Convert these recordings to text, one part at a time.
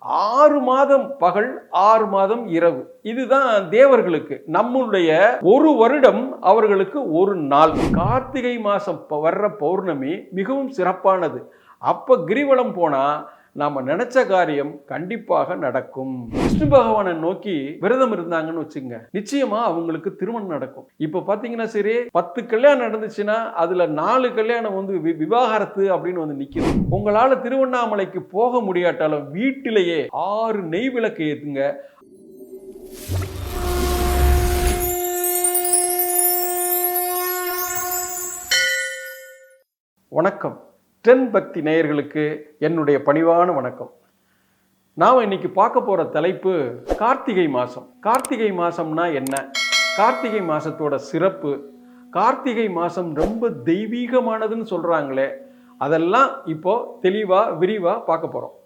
ஆறு மாதம் பகல் ஆறு மாதம் இரவு. இதுதான் தேவர்களுக்கு. நம்முடைய ஒரு வருடம் அவர்களுக்கு ஒரு நாள். கார்த்திகை மாதம் வர்ற பௌர்ணமி மிகவும் சிறப்பானது. அப்போ கிரிவலம் போனால் நாம் நினைச்ச காரியம் கண்டிப்பாக நடக்கும். விஷ்ணு பகவானை நோக்கி விரதம் இருந்தாங்கன்னு வச்சுங்க நிச்சயமா அவங்களுக்கு திருமணம் நடக்கும். இப்போ பார்த்தீங்கன்னா சரி பத்து கல்யாணம் நடந்துச்சுன்னா அதுல நாலு கல்யாணம் வந்து வி- விவாகரத்து அப்படின்னு வந்து நிக்குது. உங்களால் திருவண்ணாமலைக்கு போக முடியாட்டாலும் வீட்டிலேயே ஆறு நெய் விளக்கு ஏற்றுங்க வணக்கம். தென் பக்தி நேயர்களுக்கு என்னுடைய பணிவான வணக்கம். நாம் இன்னைக்கு பார்க்க போகிற தலைப்பு கார்த்திகை மாதம் கார்த்திகை மாதம்னா என்ன? கார்த்திகை மாதத்தோட சிறப்பு. கார்த்திகை மாதம் ரொம்ப தெய்வீகமானதுன்னு சொல்கிறாங்களே அதெல்லாம் இப்போ தெளிவாக விரிவாக பார்க்க போகிறோம்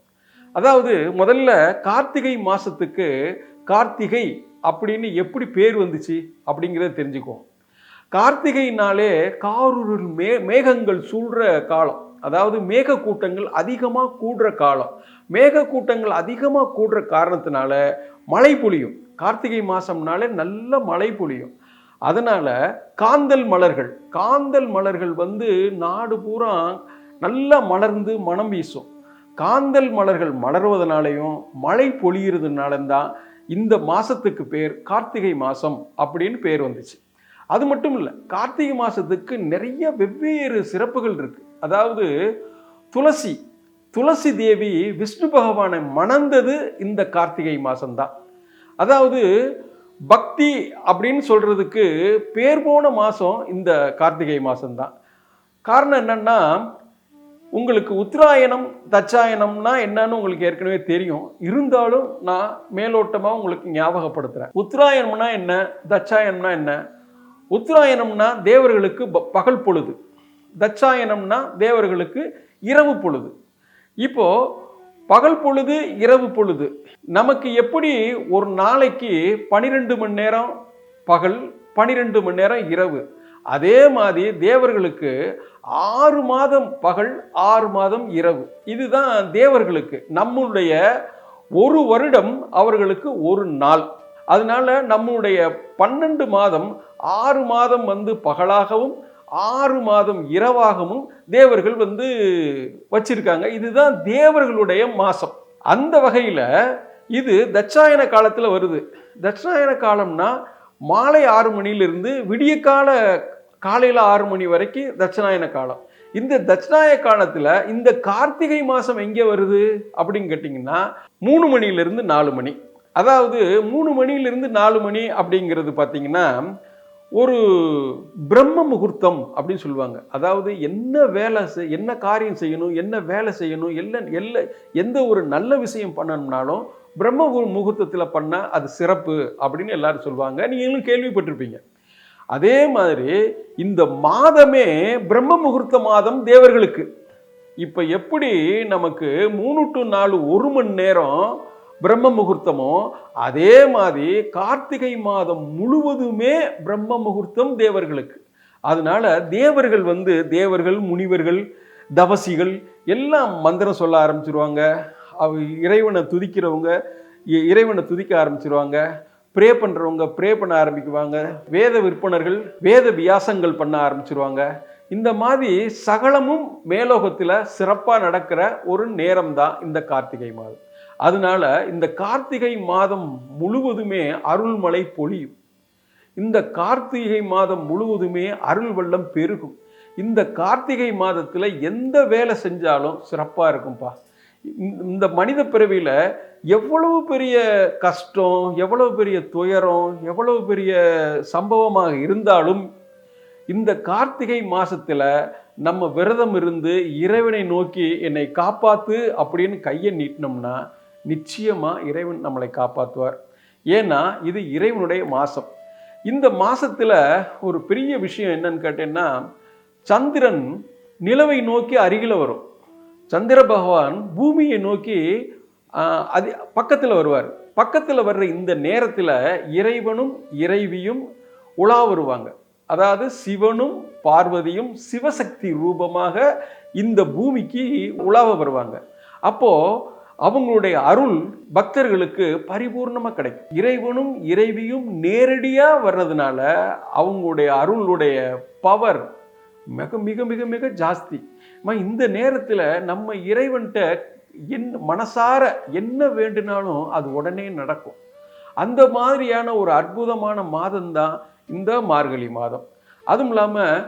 அதாவது முதல்ல கார்த்திகை மாதத்துக்கு கார்த்திகை அப்படின்னு எப்படி பேர் வந்துச்சு அப்படிங்கிறத தெரிஞ்சுக்குவோம். கார்த்திகைனாலே காரூரில் மே மேகங்கள் சூழ்கிற காலம். அதாவது மேக கூட்டங்கள் அதிகமாக கூடுற காலம். மேக கூட்டங்கள் அதிகமாக கூடுற காரணத்தினால மழை பொழியும். கார்த்திகை மாதம்னாலே நல்ல மழை பொழியும். அதனால் காந்தல் மலர்கள் காந்தல் மலர்கள் வந்து நாடு பூரா நல்லா மலர்ந்து மனம் வீசும். காந்தல் மலர்கள் மலர்வதனாலையும் மழை பொழியறதுனால தான் இந்த மாதத்துக்கு பேர் கார்த்திகை மாதம் அப்படின்னு பேர் வந்துச்சு. அது மட்டும் இல்லை கார்த்திகை மாதத்துக்கு நிறைய வெவ்வேறு சிறப்புகள் இருக்குது அதாவது துளசி துளசி தேவி விஷ்ணு பகவானை மணந்தது இந்த கார்த்திகை மாதம்தான் அதாவது பக்தி அப்படின்னு சொல்கிறதுக்கு பேர் போன மாதம் இந்த கார்த்திகை மாதம்தான் காரணம் என்னென்னா உங்களுக்கு உத்தராயணம் தச்சாயணம்னா என்னன்னு உங்களுக்கு ஏற்கனவே தெரியும். இருந்தாலும் நான் மேலோட்டமாக உங்களுக்கு ஞாபகப்படுத்துகிறேன் உத்தராயணம்னா என்ன தச்சாயணம்னா என்ன? உத்தராயணம்னா தேவர்களுக்கு ப- பகல் பொழுது. தட்சாயணம்னா தேவர்களுக்கு இரவு பொழுது. இப்போ பகல் பொழுது இரவு பொழுது. நமக்கு எப்படி ஒரு நாளைக்கு பனிரெண்டு மணி நேரம் பகல் பனிரெண்டு மணி நேரம் இரவு? அதே மாதிரி தேவர்களுக்கு ஆறு மாதம் பகல் ஆறு மாதம் இரவு. இதுதான் தேவர்களுக்கு. நம்முடைய ஒரு வருடம் அவர்களுக்கு ஒரு நாள். அதனால நம்முடைய பன்னெண்டு மாதம் ஆறு மாதம் வந்து பகலாகவும் ஆறு மாதம் இரவாகவும் தேவர்கள் வந்து வச்சிருக்காங்க. இதுதான் தேவர்களுடைய மாசம். அந்த வகையில் இது தட்சாயன காலத்தில் வருது. தட்சாயன காலம்னா மாலை ஆறு மணியிலிருந்து விடிய கால காலையில் ஆறு மணி வரைக்கும் தட்சிணாயன காலம். இந்த தட்சிணாய காலத்தில் இந்த கார்த்திகை மாதம் எங்கே வருது அப்படின்னு கேட்டிங்கன்னா மூணு மணியிலிருந்து நாலு மணி. அதாவது மூணு மணியிலிருந்து நாலு மணி அப்படிங்கிறது பார்த்தீங்கன்னா ஒரு பிரம்ம முகூர்த்தம் அப்படின்னு சொல்லுவாங்க. அதாவது என்ன வேலை செய் என்ன காரியம் செய்யணும் என்ன வேலை செய்யணும் எல்லா எல்லா எந்த ஒரு நல்ல விஷயம் பண்ணணும்னாலும் பிரம்ம முகூர்த்தத்தில் பண்ணால் அது சிறப்பு அப்படின்னு எல்லாரும் சொல்லுவாங்க. நீங்களும் கேள்விப்பட்டிருப்பீங்க. அதே மாதிரி இந்த மாதமே பிரம்ம முகூர்த்த மாதம் தேவர்களுக்கு. இப்போ எப்படி நமக்கு மூணு டு நாலு ஒரு மணி நேரம் பிரம்ம முகூர்த்தமோ அதே மாதிரி கார்த்திகை மாதம் முழுவதுமே பிரம்ம முகூர்த்தம் தேவர்களுக்கு. அதனால தேவர்கள் வந்து தேவர்கள் முனிவர்கள் தவசிகள் எல்லாம் மந்திரம் சொல்ல ஆரம்பிச்சிருவாங்க. அவ இறைவனை துதிக்கிறவங்க இ- இறைவனை துதிக்க ஆரம்பிச்சிருவாங்க. ப்ரே பண்ணுறவங்க ப்ரே பண்ண ஆரம்பிக்குவாங்க. வேத விற்பனர்கள் வேத வியாசங்கள் பண்ண ஆரம்பிச்சிருவாங்க. இந்த மாதிரி சகலமும் மேலோகத்தில் சிறப்பாக நடக்கிற ஒரு நேரம் தான் இந்த கார்த்திகை மாதம். அதனால இந்த கார்த்திகை மாதம் முழுவதுமே அருள்மழை பொழியும். இந்த கார்த்திகை மாதம் முழுவதுமே அருள் வெள்ளம் பெருகும். இந்த கார்த்திகை மாதத்தில் எந்த வேலை செஞ்சாலும் சிறப்பாக இருக்கும்ப்பா இந்த மனித பிறவியில் எவ்வளவு பெரிய கஷ்டம் எவ்வளவு பெரிய துயரம் எவ்வளவு பெரிய சம்பவமாக இருந்தாலும் இந்த கார்த்திகை மாசத்துல நம்ம விரதம் இருந்து இறைவனை நோக்கி என்னை காப்பாத்து அப்படின்னு கையை நீட்டினோம்னா நிச்சயமா இறைவன் நம்மளை காப்பாற்றுவார் ஏன்னா இது இறைவனுடைய மாசம். இந்த மாசத்துல ஒரு பெரிய விஷயம் என்னன்னு கேட்டேன்னா சந்திரன் நிலவை நோக்கி அருகில வரும். சந்திர பகவான் பூமியை நோக்கி அது பக்கத்தில் வருவார். பக்கத்தில் வர்ற இந்த நேரத்தில் இறைவனும் இறைவியும் உலா வருவாங்க. அதாவது சிவனும் பார்வதியும் சிவசக்தி ரூபமாக இந்த பூமிக்கு உலாவ வருவாங்க. அப்போது அவங்களுடைய அருள் பக்தர்களுக்கு பரிபூர்ணமாக கிடைக்கும். இறைவனும் இறைவியும் நேரடியாக வர்றதுனால அவங்களுடைய அருளுடைய பவர் மிக மிக மிக மிக ஜாஸ்தி. இந்த நேரத்தில் நம்ம இறைவன்கிட்ட என் மனசார என்ன வேண்டுனாலும் அது உடனே நடக்கும். அந்த மாதிரியான ஒரு அற்புதமான மாதம்தான் இந்த மார்கழி மாதம். அதுவும் இல்லாமல்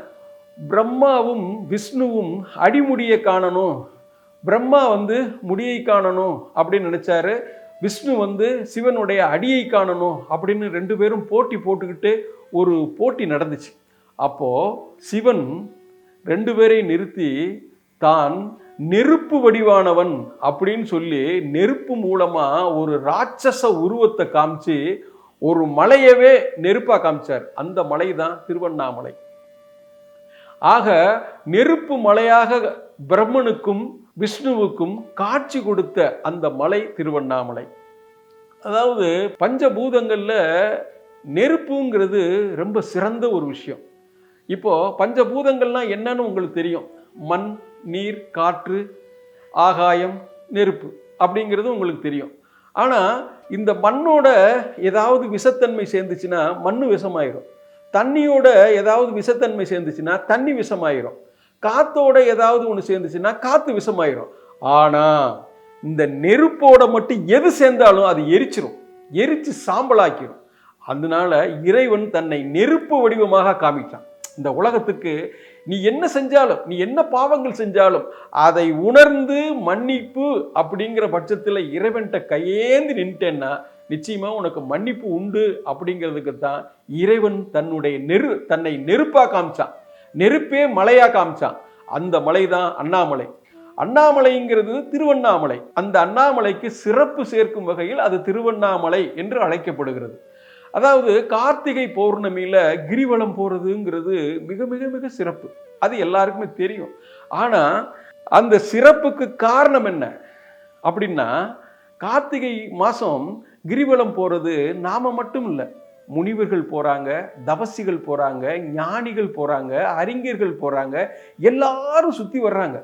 பிரம்மாவும் விஷ்ணுவும் அடிமுடியை காணணும். பிரம்மா வந்து முடியை காணணும் அப்படின்னு நினச்சாரு. விஷ்ணு வந்து சிவனுடைய அடியை காணணும் அப்படின்னு ரெண்டு பேரும் போட்டி போட்டுக்கிட்டு ஒரு போட்டி நடந்துச்சு. அப்போது சிவன் ரெண்டு பேரையும் நிறுத்தி தான் நெருப்பு வடிவானவன் அப்படின்னு சொல்லி நெருப்பு மூலமாக ஒரு ராட்சச உருவத்தை காமிச்சு ஒரு மலையவே நெருப்பாக காமிச்சார். அந்த மலை தான் திருவண்ணாமலை. ஆக நெருப்பு மலையாக பிரம்மனுக்கும் விஷ்ணுவுக்கும் காட்சி கொடுத்த அந்த மலை திருவண்ணாமலை. அதாவது பஞ்சபூதங்களில் நெருப்புங்கிறது ரொம்ப சிறந்த ஒரு விஷயம். இப்போது பஞ்சபூதங்கள்லாம் என்னன்னு உங்களுக்கு தெரியும். மண் நீர் காற்று ஆகாயம் நெருப்பு அப்படிங்கிறது உங்களுக்கு தெரியும். ஆனால் இந்த மண்ணோட ஏதாவது விஷத்தன்மை சேர்ந்துச்சுன்னா மண் விஷமாயிரும். தண்ணியோட ஏதாவது விஷத்தன்மை சேர்ந்துச்சுன்னா தண்ணி விஷமாயிரும். காத்தோட ஏதாவது ஒன்று சேர்ந்துச்சுன்னா காற்று விஷமாயிரும். ஆனால் இந்த நெருப்போட மட்டும் எது சேர்ந்தாலும் அது எரிச்சிரும். எரிச்சு சாம்பலாக்கிரும். அதனால இறைவன் தன்னை நெருப்பு வடிவமாக காமிச்சான். இந்த உலகத்துக்கு நீ என்ன செஞ்சாலும் நீ என்ன பாவங்கள் செஞ்சாலும் அதை உணர்ந்து மன்னிப்பு அப்படிங்கிற பட்சத்தில் இறைவன்கிட்ட கையேந்து நின்ட்டேன்னா நிச்சயமா உனக்கு மன்னிப்பு உண்டு அப்படிங்கிறதுக்கு தான் இறைவன் தன்னுடைய நெரு தன்னை நெருப்பாக காமிச்சான். நெருப்பே மலையாக காமிச்சான். அந்த மலை தான் அண்ணாமலை. அண்ணாமலைங்கிறது திருவண்ணாமலை. அந்த அண்ணாமலைக்கு சிறப்பு சேர்க்கும் வகையில் அது திருவண்ணாமலை என்று அழைக்கப்படுகிறது. அதாவது கார்த்திகை பௌர்ணமியில் கிரிவலம் போகிறதுங்கிறது மிக மிக மிக சிறப்பு. அது எல்லாருக்குமே தெரியும். ஆனால் அந்த சிறப்புக்கு காரணம் என்ன? அப்படின்னா கார்த்திகை மாதம் கிரிவலம் போகிறது நாம் மட்டும் இல்லை. முனிவர்கள் போகிறாங்க தபசிகள் போகிறாங்க ஞானிகள் போகிறாங்க அறிஞர்கள் போகிறாங்க எல்லாரும் சுற்றி வர்றாங்க.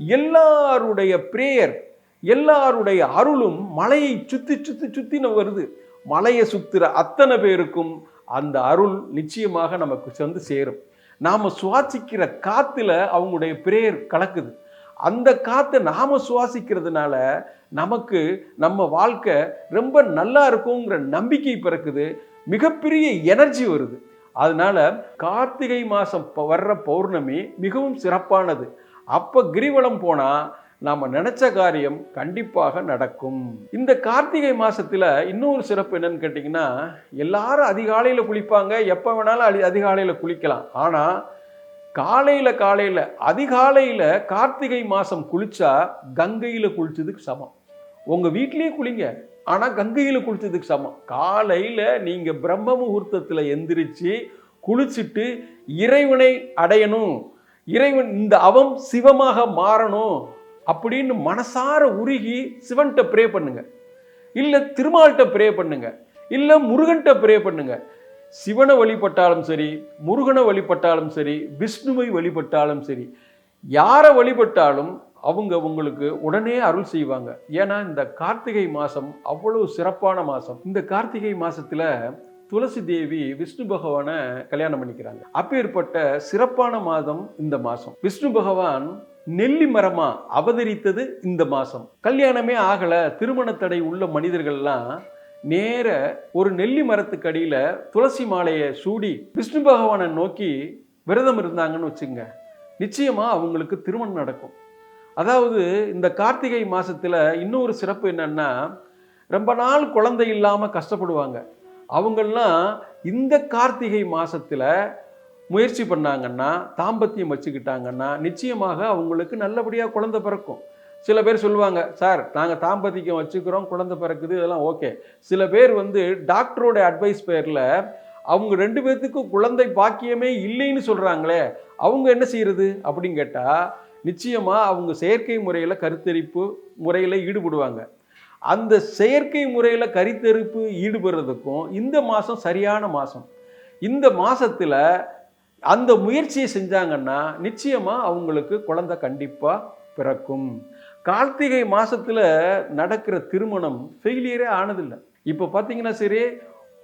எல்லாருடைய பிரேயர் எல்லாருடைய அருளும் மலையை சுற்றி சுற்றி சுத்தின வருது மலையை சுத்துற அத்தனை பேருக்கும் அந்த அருள் நிச்சயமாக நமக்கு வந்து சேரும். நாம் சுவாசிக்கிற காற்றுல அவங்களுடைய பிரேயர் கலக்குது. அந்த காற்றை நாம் சுவாசிக்கிறதுனால நமக்கு நம்ம வாழ்க்கை ரொம்ப நல்லா இருக்குங்கிற நம்பிக்கை பிறக்குது. மிகப்பெரிய எனர்ஜி வருது. அதனால கார்த்திகை மாதம் வர்ற பௌர்ணமி மிகவும் சிறப்பானது. அப்போ கிரிவலம் போனால் நாம் நினச்ச காரியம் கண்டிப்பாக நடக்கும். இந்த கார்த்திகை மாதத்தில் இன்னொரு சிறப்பு என்னன்னு கேட்டிங்கன்னா எல்லாரும் அதிகாலையில் குளிப்பாங்க எப்போ வேணாலும் அதி அதிகாலையில் குளிக்கலாம். ஆனால் காலையில் காலையில் அதிகாலையில் கார்த்திகை மாதம் குளித்தா கங்கையில் குளித்ததுக்கு சமம். உங்கள் வீட்லேயே குளிங்க ஆனால் கங்கையில் குளித்ததுக்கு சமம். காலையில் நீங்கள் பிரம்ம முகூர்த்தத்தில் எந்திரிச்சு குளிச்சுட்டு இறைவனை அடையணும். இறைவன் இந்த அவம் சிவமாக மாறணும். அப்படின்னு மனசார உருகி சிவன்கிட்ட ப்ரே பண்ணுங்க. இல்லை திருமால்கிட்ட ப்ரே பண்ணுங்க. இல்லை முருகன்கிட்ட ப்ரே பண்ணுங்க. சிவனை வழிபட்டாலும் சரி முருகனை வழிபட்டாலும் சரி விஷ்ணுவை வழிபட்டாலும் சரி யாரை வழிபட்டாலும் அவங்க உங்களுக்கு உடனே அருள் செய்வாங்க. ஏன்னா இந்த கார்த்திகை மாதம் அவ்வளவு சிறப்பான மாதம் இந்த கார்த்திகை மாதத்தில் துளசி தேவி விஷ்ணு பகவானை கல்யாணம் பண்ணிக்கிறாங்க. அப்பேற்பட்ட சிறப்பான மாதம் இந்த மாதம் விஷ்ணு பகவான் நெல்லி மரமா அவதரித்தது இந்த மாதம் கல்யாணமே ஆகலை திருமண தடை உள்ள மனிதர்கள்லாம் நேர ஒரு நெல்லி மரத்துக்கு அடியில் துளசி மாலையை சூடி விஷ்ணு பகவானை நோக்கி விரதம் இருந்தாங்கன்னு வச்சுங்க. நிச்சயமாக அவங்களுக்கு திருமணம் நடக்கும். அதாவது இந்த கார்த்திகை மாதத்தில் இன்னொரு சிறப்பு என்னென்னா ரொம்ப நாள் குழந்தை இல்லாமல் கஷ்டப்படுவாங்க. அவங்கெல்லாம் இந்த கார்த்திகை மாதத்தில் முயற்சி பண்ணாங்கன்னா தாம்பத்தியம் வச்சுக்கிட்டாங்கன்னா நிச்சயமாக அவங்களுக்கு நல்லபடியாக குழந்தை பிறக்கும். சில பேர் சொல்லுவாங்க சார் நாங்கள் தாம்பத்தியம் வச்சுக்கிறோம் குழந்தை பிறக்குது இதெல்லாம் ஓகே. சில பேர் வந்து டாக்டரோட அட்வைஸ் பேரில் அவங்க ரெண்டு பேர்த்துக்கும் குழந்தை பாக்கியமே இல்லைன்னு சொல்கிறாங்களே அவங்க என்ன செய்கிறது அப்படின்னு கேட்டால் நிச்சயமாக அவங்க செயற்கை முறையில் கருத்தரிப்பு முறையில் ஈடுபடுவாங்க. அந்த செயற்கை முறையில் கருத்தரிப்பு ஈடுபடுறதுக்கும் இந்த மாதம் சரியான மாதம் இந்த மாதத்தில் அந்த முயற்சியை செஞ்சாங்கன்னா நிச்சயமாக அவங்களுக்கு குழந்தை கண்டிப்பாக பிறக்கும். கார்த்திகை மாதத்தில் நடக்கிற திருமணம் ஃபெயிலியரே ஆனதில்லை. இப்போ பார்த்தீங்கன்னா சரி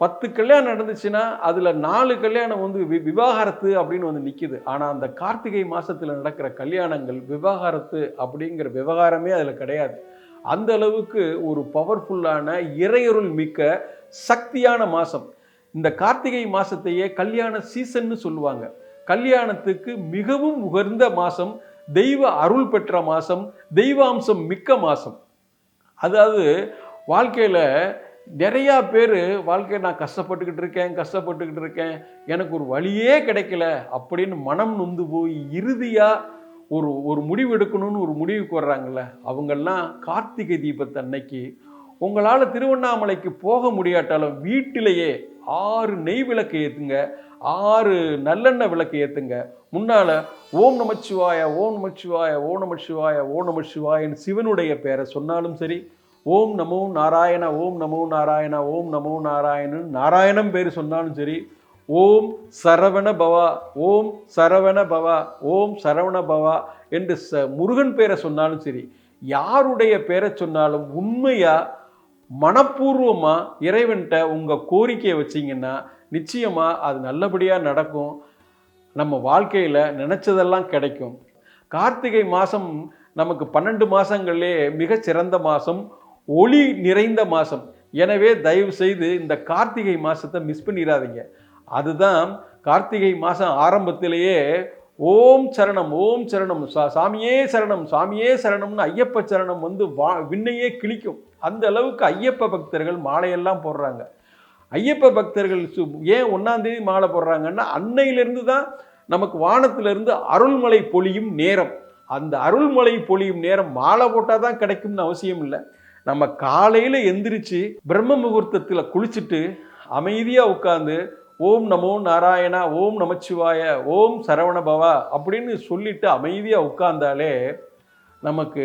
பத்து கல்யாணம் நடந்துச்சுன்னா அதில் நாலு கல்யாணம் வந்து வி விவாகரத்து அப்படின்னு வந்து நிற்கிது ஆனால் அந்த கார்த்திகை மாதத்தில் நடக்கிற கல்யாணங்கள் விவாகரத்து அப்படிங்கிற விவகாரமே அதில் கிடையாது. அந்த அளவுக்கு ஒரு பவர்ஃபுல்லான இறையருள் மிக்க சக்தியான மாதம் இந்த கார்த்திகை மாதத்தையே கல்யாண சீசன்னு சொல்லுவாங்க. கல்யாணத்துக்கு மிகவும் உகர்ந்த மாதம் தெய்வ அருள் பெற்ற மாதம் தெய்வாம்சம் மிக்க மாதம் அதாவது வாழ்க்கையில் நிறையா பேர் வாழ்க்கையை நான் கஷ்டப்பட்டுக்கிட்டு இருக்கேன் கஷ்டப்பட்டுக்கிட்டு இருக்கேன் எனக்கு ஒரு வழியே கிடைக்கல அப்படின்னு மனம் நொந்து போய் இறுதியாக ஒரு ஒரு முடிவு எடுக்கணும்னு ஒரு முடிவுக்கு வர்றாங்கல்ல அவங்கெல்லாம் கார்த்திகை தீபத்தை அன்னைக்கு உங்களால் திருவண்ணாமலைக்கு போக முடியாட்டாலும் வீட்டிலேயே ஆறு நெய் விளக்கு ஏற்றுங்க ஆறு நல்லெண்ணெய் விளக்கு ஏற்றுங்க முன்னால் ஓம் நமச்சிவாய ஓம் நமச்சிவாய ஓம் நமச்சிவாய ஓம் நமச்சிவாயன்னு சிவனுடைய பேரை சொன்னாலும் சரி ஓம் நமோ நாராயண ஓம் நமோ நாராயண ஓம் நமோ நாராயணன் நாராயணம் பேர் சொன்னாலும் சரி ஓம் சரவண பவா ஓம் சரவண பவா ஓம் சரவண பவா என்று ச முருகன் பேரை சொன்னாலும் சரி யாருடைய பேரை சொன்னாலும் உண்மையாக மனப்பூர்வமாக இறைவன்கிட்ட உங்கள் கோரிக்கையை வச்சிங்கன்னா நிச்சயமாக அது நல்லபடியாக நடக்கும். நம்ம வாழ்க்கையில் நினச்சதெல்லாம் கிடைக்கும். கார்த்திகை மாதம் நமக்கு பன்னெண்டு மாதங்கள்லே மிக சிறந்த மாதம் ஒளி நிறைந்த மாதம் எனவே தயவு செய்து இந்த கார்த்திகை மாதத்தை மிஸ் பண்ணிடாதீங்க. அதுதான் கார்த்திகை மாதம் ஆரம்பத்திலேயே ஓம் சரணம் ஓம் சரணம். சா சாமியே சரணம் சாமியே சரணம்னு ஐயப்ப சரணம் வந்து வா விண்ணையே கிழிக்கும். அந்த அளவுக்கு ஐயப்ப பக்தர்கள் மாலையெல்லாம் போடுறாங்க. ஐயப்ப பக்தர்கள் சு ஏன் ஒன்றாந்தேதி மாலை போடுறாங்கன்னா அன்னையிலேருந்து தான் நமக்கு வானத்திலிருந்து அருள்மலை பொழியும் நேரம். அந்த அருள்மலை பொழியும் நேரம் மாலை போட்டால் தான் கிடைக்கும்னு அவசியம் இல்லை. நம்ம காலையில் எந்திரிச்சு பிரம்ம முகூர்த்தத்தில் குளிச்சுட்டு அமைதியாக உட்காந்து ஓம் நமோ நாராயணா ஓம் நமச்சிவாய ஓம் சரவண பவா அப்படின்னு சொல்லிட்டு அமைதியாக உட்கார்ந்தாலே நமக்கு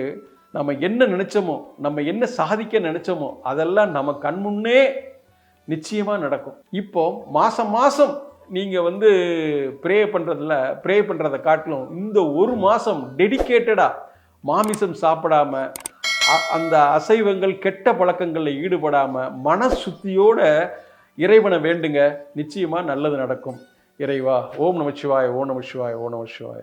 நம்ம என்ன நினச்சோமோ நம்ம என்ன சாதிக்க நினச்சோமோ அதெல்லாம் நம்ம கண்முன்னே நிச்சயமாக நடக்கும். இப்போ மாதம் மாதம் நீங்கள் வந்து ப்ரே பண்ணுறதுல ப்ரே பண்ணுறதை காட்டிலும் இந்த ஒரு மாதம் டெடிக்கேட்டடாக மாமிசம் சாப்பிடாம அ- அந்த அசைவங்கள் கெட்ட பழக்கங்களில் ஈடுபடாமல் மன சுத்தியோட இறைவனை வேண்டுங்க. நிச்சயமாக நல்லது நடக்கும். இறைவா ஓம் நமச்சிவாய ஓம் நமச்சிவாய ஓம் நமச்சிவாய.